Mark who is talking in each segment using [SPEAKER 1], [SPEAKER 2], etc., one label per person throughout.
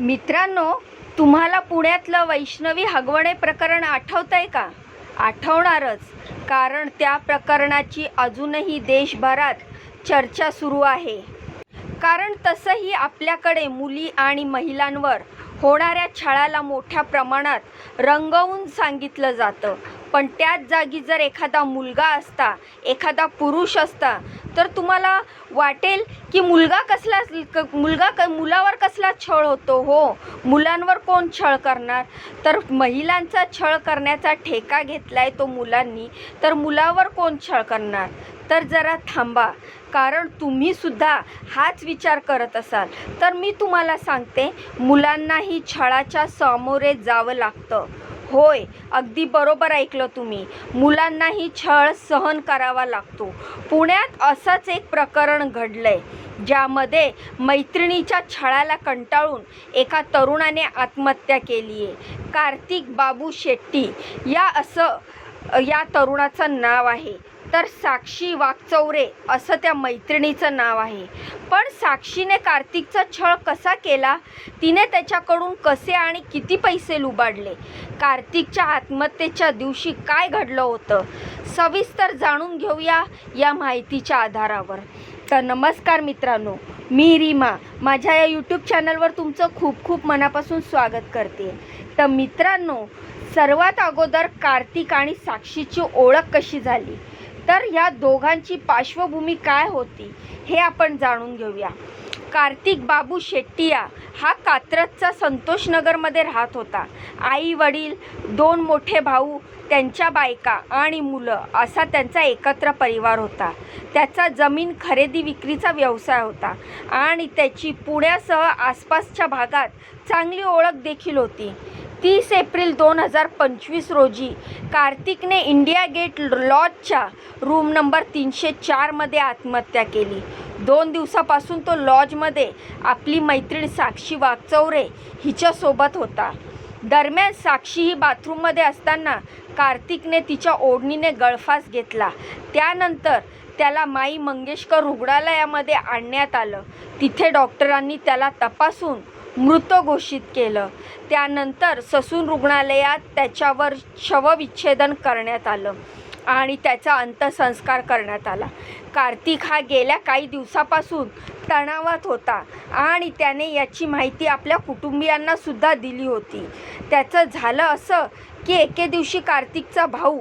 [SPEAKER 1] मित्रांनो तुम्हाला पुण्यातलं वैष्णवी हगवणे प्रकरण आठवतं आहे का? आठवणारच कारण त्या प्रकरणाची अजूनही देशभरात चर्चा सुरू आहे. कारण तसंही आपल्याकडे मुली आणि महिलांवर होणाऱ्या छळाला मोठ्या प्रमाणात रंगवून सांगितलं जातं. पण त्याच जागी जर एखादा मुलगा असता एखादा पुरुष असता तर तुम्हाला वाटेल की मुलगा कसला क- मुलगा क मुलावर कसला छळ होतो हो. मुलांवर कोण छळ करणार? तर महिलांचा छळ करण्याचा ठेका घेतला आहे तो मुलांनी तर मुलावर कोण छळ करणार? तर जरा थांबा. कारण तुम्हीसुद्धा हाच विचार करत असाल. तर मी तुम्हाला सांगते मुलांनाही छळाच्या सामोरे जावं लागतं. होय अगदी बरोबर ऐकलं तुम्ही. मुलांनाही छळ सहन करावा लागतो. पुण्यात असंच एक प्रकरण घडलंय ज्यामध्ये मैत्रिणीच्या छळाला कंटाळून एका तरुणाने आत्महत्या केली आहे कार्तिक बाबू शेट्टी या असं या तरुणाचं नाव आहे. तर साक्षी वागचौरे असं त्या मैत्रिणीचं नाव आहे. पण साक्षीने कार्तिकचा छळ कसा केला? तिने त्याच्याकडून कसे आणि किती पैसे लुबाडले? कार्तिकच्या आत्महत्येच्या दिवशी काय घडलं होतं? सविस्तर जाणून घेऊया या माहितीच्या आधारावर. तर नमस्कार मित्रांनो मी रीमा. माझ्या या यूट्यूब चॅनलवर तुमचं खूप खूप मनापासून स्वागत करते. तर मित्रांनो सर्वात अगोदर कार्तिक आणि साक्षीची ओळख कशी झाली? तर ह्या दोघांची पार्श्वभूमी काय होती हे आपण जाणून घेऊया. कार्तिक बाबू शेट्टिया हा कात्रजचा संतोषनगरमध्ये राहत होता. आई वडील दोन मोठे भाऊ त्यांच्या बायका आणि मुलं असा त्यांचा एकत्र परिवार होता. त्याचा जमीन खरेदी विक्रीचा व्यवसाय होता आणि त्याची पुण्यासह आसपासच्या भागात चांगली ओळख देखील होती. तीस एप्रिल दोन हजार पंचवीस रोजी कार्तिकने इंडिया गेट लॉजच्या रूम नंबर तीनशे चारमध्ये आत्महत्या केली. दोन दिवसापासून तो लॉजमध्ये आपली मैत्रीण साक्षी वागचौरे हिच्यासोबत होता. दरम्यान साक्षी ही बाथरूममध्ये असताना कार्तिकने तिच्या ओढणीने गळफास घेतला. त्यानंतर त्याला माई मंगेशकर रुग्णालयामध्ये आणण्यात आलं. तिथे डॉक्टरांनी त्याला तपासून मृत घोषित केलं. त्यानंतर ससून रुग्णालयात त्याच्यावर शवविच्छेदन करण्यात आलं आणि त्याचा अंत्यसंस्कार करण्यात आला. कार्तिक हा गेल्या काही दिवसापासून तणावात होता आणि त्याने याची माहिती आपल्या कुटुंबियांना सुद्धा दिली होती. त्याचं झालं असं की एके दिवशी कार्तिकचा भाऊ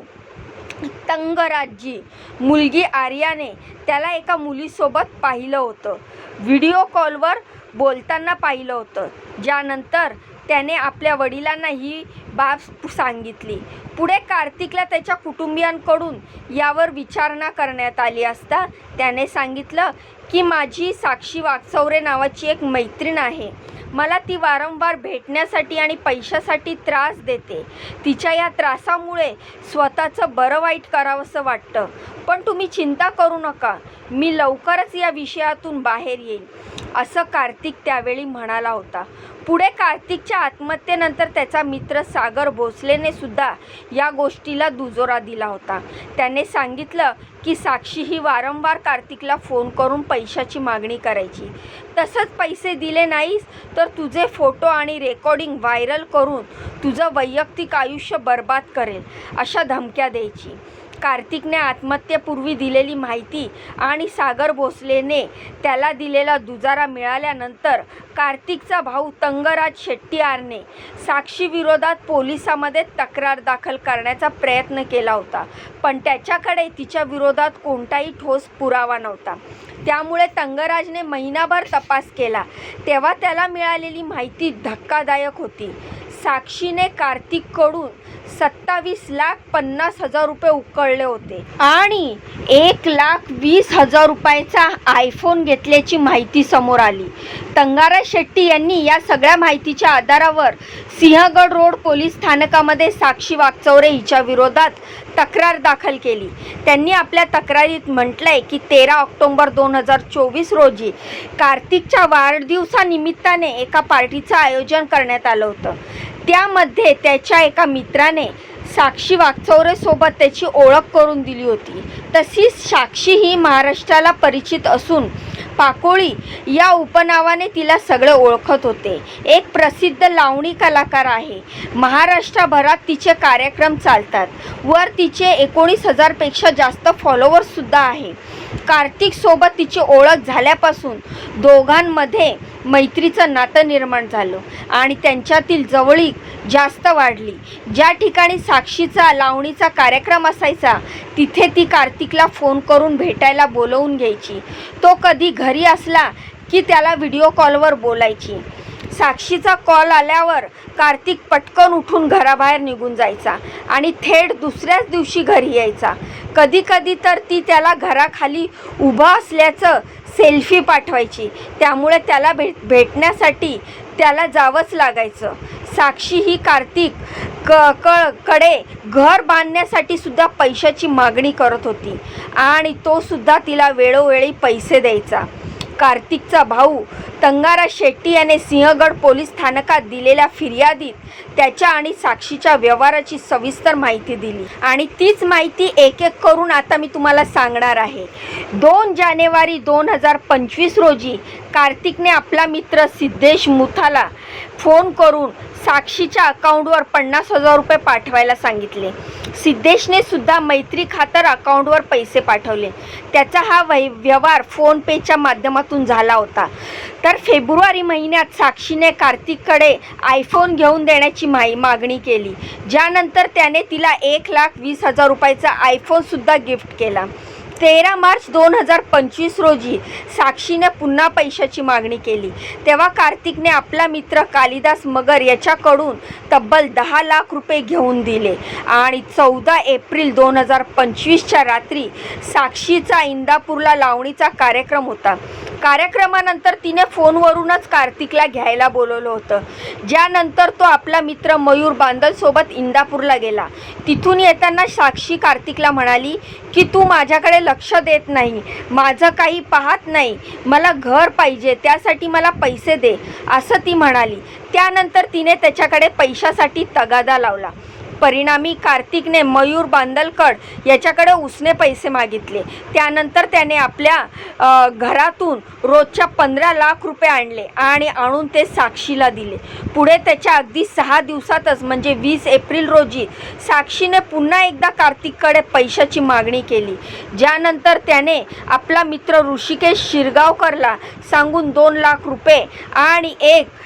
[SPEAKER 1] तंगराजी मुलगी आर्याने त्याला एका मुलीसोबत पाहिलं होतं. व्हिडिओ कॉलवर बोलताना पाहिलं होतं. ज्यानंतर त्याने आपल्या वडिलांना ही बाब सांगितली. पुढे कार्तिकला त्याच्या कुटुंबियांकडून यावर विचारणा करण्यात आली असता त्याने सांगितलं की माझी साक्षी वागचौरे नावाची एक मैत्रीण आहे. मला ती वारंवार भेटण्यासाठी आणि पैशासाठी त्रास देते. तिच्या या त्रासामुळे स्वतःचं बरं वाईट करावंसं वाटतं. पण तुम्ही चिंता करू नका. मी लवकरच या विषयातून बाहेर येईल असं कार्तिक त्यावेळी म्हणाला होता. पुढे कार्तिकच्या आत्महत्येनंतर त्याचा मित्र सागर भोसलेने सुद्धा या गोष्टीला दुजोरा दिला होता. त्याने सांगितलं की साक्षी ही वारंवार कार्तिकला फोन करून पैशाची मागणी करायची. तसंच पैसे दिले नाहीस तर तुझे फोटो आणि रेकॉर्डिंग व्हायरल करून तुझं वैयक्तिक आयुष्य बर्बाद करेल अशा धमक्या द्यायची. कार्तिकने आत्महत्येपूर्वी दिलेली माहिती आणि सागर भोसलेने त्याला दिलेला दुजारा मिळाल्यानंतर कार्तिकचा भाऊ तंगराज शेट्टीयारने साक्षीविरोधात पोलिसामध्ये तक्रार दाखल करण्याचा प्रयत्न केला होता. पण त्याच्याकडे तिच्या विरोधात कोणताही ठोस पुरावा नव्हता. त्यामुळे तंगराजने महिनाभर तपास केला. तेव्हा त्याला मिळालेली माहिती धक्कादायक होती. साक्षीने कार्तिककडून सत्तावीस लाख पन्नास हजार रुपये उकळले होते. आणि एक लाख वीस हजार रुपयाचा आयफोन घेतल्याची माहिती समोर आली. तंगारा शेट्टी यांनी या सगळ्या माहितीच्या आधारावर सिंहगड रोड पोलीस स्थानकामध्ये साक्षी वागचौरे हिच्या विरोधात तक्रार दाखल केली. त्यांनी आपल्या तक्रारीत म्हटलंय की तेरा ऑक्टोंबर दोन हजार चोवीस रोजी कार्तिकच्या वाढदिवसानिमित्ताने एका पार्टीचं आयोजन करण्यात आलं होतं. त्यामध्ये त्याच्या एका मित्राने साक्षी वागचौरेसोबत त्याची ओळख करून दिली होती. तशीच साक्षी ही महाराष्ट्राला परिचित असून पाकोळी या उपनावाने तिला सगळे ओळखत होते. एक प्रसिद्ध लावणी कलाकार आहे. महाराष्ट्रभरात तिचे कार्यक्रम चालतात. वर तिचे एकोणीस हजारपेक्षा जास्त फॉलोअर्ससुद्धा आहे. कार्तिकसोबत तिची ओळख झाल्यापासून दोघांमध्ये मैत्रीचं नातं निर्माण झालं आणि त्यांच्यातील जवळीक जास्त वाढली. ज्या ठिकाणी साक्षीचा लावणीचा कार्यक्रम असायचा तिथे ती कार्तिकला फोन करून भेटायला बोलवून घ्यायची. तो कधी घरी असला की त्याला व्हिडिओ कॉलवर बोलायची. साक्षीचा कॉल आल्यावर कार्तिक पटकन उठून घराबाहेर निघून जायचा आणि थेट दुसऱ्याच दिवशी घरी यायचा. कधी कधी तर ती त्याला घराखाली उभं असल्याचं सेल्फी पाठवायची. त्यामुळे त्याला भेट भेटण्यासाठी त्याला जावंच लागायचं. साक्षी ही कार्तिक क क कडे घर बांधण्यासाठी सुद्धा पैशाची मागणी करत होती आणि तो सुद्धा तिला वेळोवेळी पैसे द्यायचा. कार्तिकचा भाऊ तंगारा शेट्टी याने सिंहगड पोलीस स्थानकात दिलेल्या फिर्यादीत त्याच्या आणि साक्षीच्या व्यवहाराची सविस्तर माहिती दिली. आणि तीच माहिती एक एक करून आता मी तुम्हाला सांगणार आहे. दोन जानेवारी दोन हजार पंचवीस रोजी कार्तिकने आपला मित्र सिद्धेश मुथाला फोन करून साक्षीच्या अकाउंटवर पन्नास हजार रुपये पाठवायला सांगितले. सिद्धेशने सुद्धा मैत्री खातर अकाउंटवर पैसे पाठवले. त्याचा हा वै व्यवहार फोनपेच्या माध्यमातून झाला होता. तर फेब्रुवारी महिन्यात साक्षीने कार्तिककडे आयफोन घेऊन देण्याची माही मागणी केली. ज्यानंतर त्याने तिला एक लाख वीस हजार रुपयाचा आयफोनसुद्धा गिफ्ट केला. तेरा मार्च दोन हजार पंचवीस रोजी साक्षीने पुन्हा पैशाची मागणी केली. तेव्हा कार्तिकने आपला मित्र कालिदास मगर याच्याकडून तब्बल दहा लाख रुपये घेऊन दिले आणि चौदा एप्रिल दोन हजार पंचवीसच्या रात्री साक्षीचा इंदापूरला लावणीचा कार्यक्रम होता. कार्यक्रमानंतर तिने फोनवरूनच कार्तिकला घ्यायला बोलवलं होतं. ज्यानंतर तो आपला मित्र मयूर बांदलसोबत इंदापूरला गेला. तिथून येताना साक्षी कार्तिकला म्हणाली की तू माझ्याकडे लक्ष देत नाही. माझं काही पाहत नाही. मला घर पाहिजे त्यासाठी मला पैसे दे असं ती म्हणाली. त्यानंतर तिने त्याच्याकडे पैशासाठी तगादा लावला. परिणामी कार्तिकने मयूर बांदलकड याच्याकडे उसने पैसे मागितले. त्यानंतर त्याने आपल्या घरातून रोजच्या पंधरा लाख रुपये आणले आणि आणून ते साक्षीला दिले. पुढे त्याच्या अगदी सहा दिवसातच म्हणजे वीस एप्रिल रोजी साक्षीने पुन्हा एकदा कार्तिककडे पैशाची मागणी केली. ज्यानंतर त्याने आपला मित्र ऋषिकेश शिरगावकरला सांगून दोन लाख रुपये आणि एक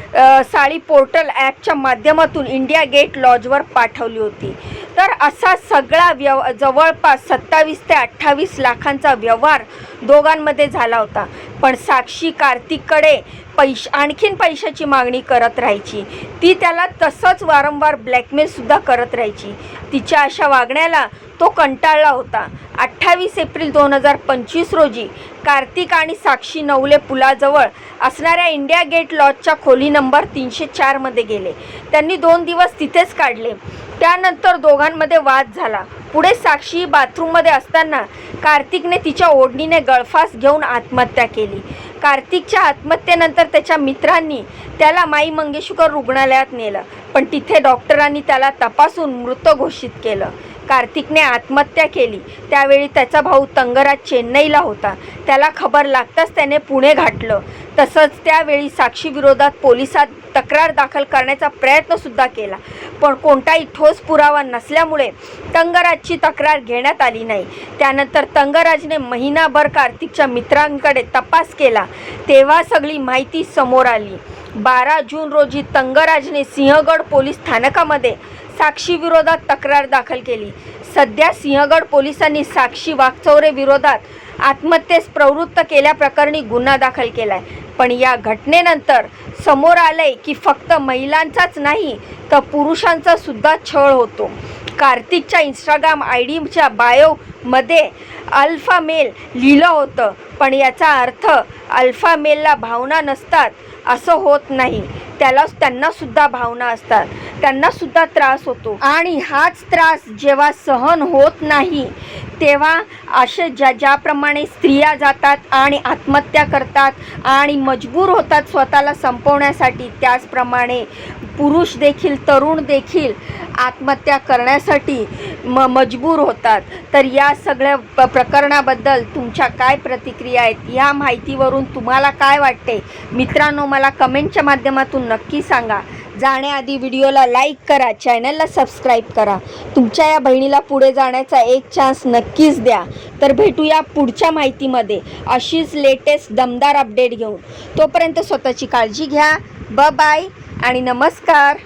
[SPEAKER 1] साळी पोर्टल ॲपच्या माध्यमातून इंडिया गेट लॉजवर पाठवली होती. প্রতি तर असा सगळा व्यव जवळपास सत्तावीस ते अठ्ठावीस लाखांचा व्यवहार दोघांमध्ये झाला होता. पण साक्षी कार्तिककडे पैश आणखीन पैशाची मागणी करत राहायची. ती त्याला तसंच वारंवार ब्लॅकमेलसुद्धा करत राहायची. तिच्या अशा वागण्याला तो कंटाळला होता. अठ्ठावीस एप्रिल दोन हजार पंचवीस रोजी कार्तिक आणि साक्षी नवले पुलाजवळ असणाऱ्या इंडिया गेट लॉजच्या खोली नंबर तीनशे चारमध्ये गेले. त्यांनी दोन दिवस तिथेच काढले. त्यानंतर दोघां दोघांमध्ये वाद झाला. पुढे साक्षी बाथरूममध्ये असताना कार्तिकने तिच्या ओढणीने गळफास घेऊन आत्महत्या केली. कार्तिकच्या आत्महत्येनंतर त्याच्या मित्रांनी त्याला माई मंगेशकर रुग्णालयात नेलं पण तिथे डॉक्टरांनी त्याला तपासून मृत घोषित केलं. कार्तिकने आत्महत्या केली. त्यावेळी त्याचा भाऊ तंगराज चेन्नईला होता. त्याला खबर लागताच त्याने पुणे घातलं तसंच त्यावेळी साक्षीविरोधात पोलिसात तक्रार दाखल करण्याचा प्रयत्नसुद्धा केला. पण कोणताही ठोस पुरावा नसल्यामुळे तंगराजची तक्रार घेण्यात आली नाही. त्यानंतर तंगराजने महिनाभर कार्तिकच्या मित्रांकडे तपास केला. तेव्हा सगळी माहिती समोर आली. बारा जून रोजी तंगराजने सिंहगड पोलीस स्थानकामध्ये साक्षीविरोधात तक्रार दाखल केली. सध्या सिंहगड पोलिसांनी साक्षी वाघचौरे विरोधात आत्महत्येस प्रवृत्त केल्याप्रकरणी गुन्हा दाखल केला आहे पण या घटनेनंतर समोर आलंय की फक्त महिलांचाच नाही तर पुरुषांचा सुद्धा छळ होतो. कार्तिकच्या इंस्टाग्राम आय डीच्या बायोमध्ये अल्फा मेल लिहिलं होतं पण याचा अर्थ अल्फा मेलला भावना नसतात. असं होत नाही. त्याला त्यांनासुद्धा भावना असतात. त्यांना सुद्धा त्रास होतो. आणि हाच त्रास जेव्हा सहन होत नाही तेव्हा असे ज्या ज्याप्रमाणे स्त्रिया जातात आणि आत्महत्या करतात आणि मजबूर होतात स्वतःला संपवण्यासाठी त्याचप्रमाणे पुरुष देखील तरुण देखील आत्महत्या करण्यासाठी म मजबूर होतात. तर या सगळ्या प प्रकरणाबद्दल तुमच्या काय प्रतिक्रिया आहेत या माहितीवरून तुम्हाला काय वाटते? मित्रांनो मला कमेंटच्या माध्यमातून नक्की सांगा. जाण्याआधी व्हिडिओला लाईक करा चॅनलला सबस्क्राईब करा. तुमच्या या बहिणीला पुढे जाण्याचा एक चान्स नक्कीच द्या. तर भेटूया पुढच्या माहितीमध्ये. अशीच लेटेस्ट दमदार अपडेट घेऊन. तोपर्यंत स्वतःची काळजी घ्या. ब बाय आणि नमस्कार.